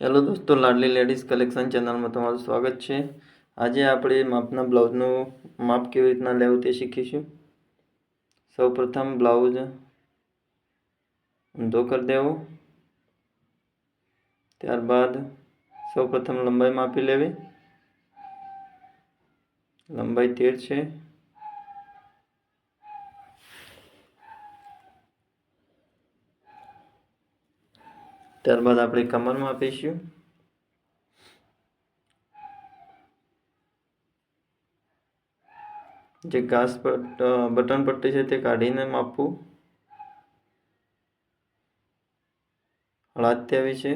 Hello દોસ્તો, લાડલી ladies collection ચેનલમાં તમારું સ્વાગત છે. આજે આપણે માપના બ્લાઉઝનું માપ કેવી રીતના લેવું તે શીખીશું. સૌપ્રથમ બ્લાઉઝ ઊંધો કરી દેવો. ત્યારબાદ સૌપ્રથમ લંબાઈ માપી લેવી. લંબાઈ તેર છે. ત્યારબાદ આપણે કમર માપીશું જે ઘાસ બટન પટ્ટી છે તે કાઢીને માપવું. અળાત્યાવી છે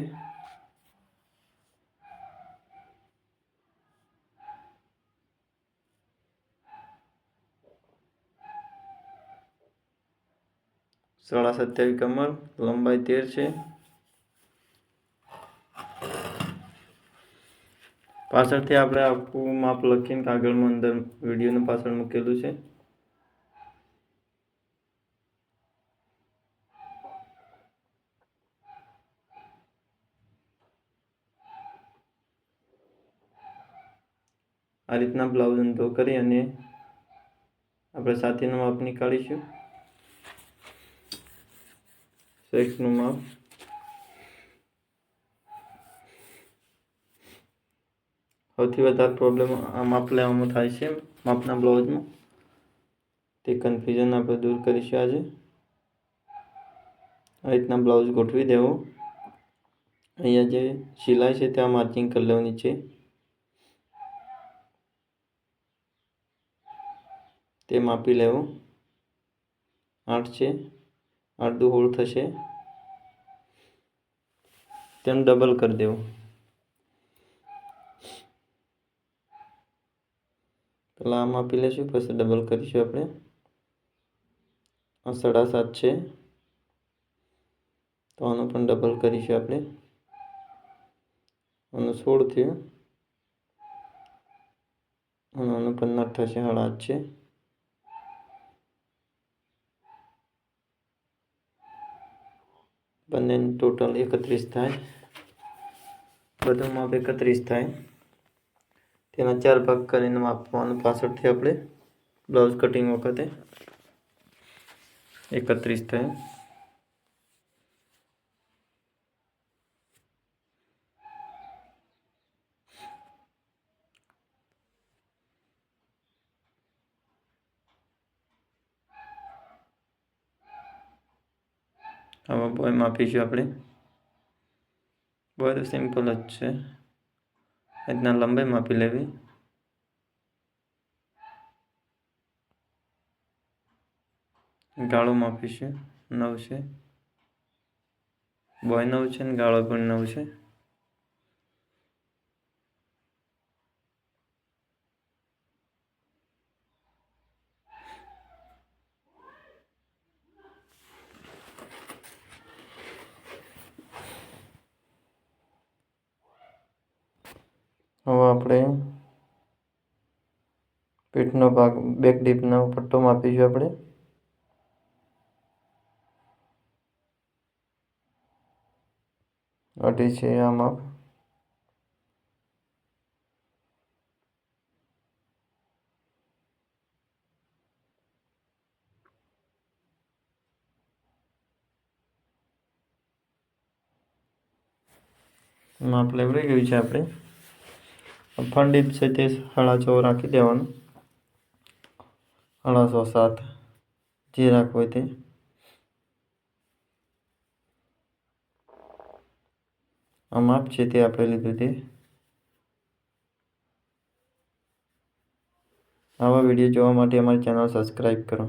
સાડા સત્યાવીસ કમર, લંબાઈ તેર છે. પાછળથી આપણે આખું માપ લખીને કાગળમાં અંદર વિડીયોનું પાછળ મૂકેલું છે. આ રીતના બ્લાઉઝ ઊંધો કરી અને આપણે સાથીનું માપ નીકાળીશું. શેકનું માપ. સૌથી વધારે પ્રોબ્લેમ માપ લેવામાં થાય છે, માપના બ્લાઉઝમાં તે કન્ફ્યુઝન આપણે દૂર કરીશું આજે. આ રીતના બ્લાઉઝ ગોઠવી દેવો. અહીંયા જે સિલાઈ છે ત્યાં માર્કિંગ કરી લેવાની છે. તે માપી લેવું. આઠ છે. અડધું હોળ થશે. તેમ ડબલ કરી દેવું. આમ આપી લઈશું પછી ડબલ કરીશું આપણે. આ સાડા સાત છે. તો આનું પણ ડબલ કરીશું આપણે. આનું સોળ થયું. અને આનું પંદર થશે, સાડા આઠ છે. બંને ટોટલ એકત્રીસ થાય. બધું માપ એકત્રીસ થાય. તેના ચાર ભાગ કરીને માપવાનું પાછળથી આપણે બ્લાઉઝ કટિંગ વખતે એકત્રીસ થાય. આવા બોય માપીશું આપણે. બોય તો સિમ્પલ જ છે. રીતના લંબાઈ માપી લેવી ગાળો માપીશું નવ છે બોય નવ છે ને ગાળો પણ નવ છે હવે આપણે પીઠનો ભાગ બેક ડીપનો પટ્ટો માપીશું આપણે. અઢી છે આ માપ. માપ લેવડાઈ ગયું છે આપણે. ફંડીપ છે તે સાડા છ રાખી દેવાનું સાડા છ સાત જે રાખવું હોય તે આ માપ છે તે આપણે લીધું તે આવા વીડિયો જોવા માટે અમારી ચેનલ સબસ્ક્રાઈબ કરો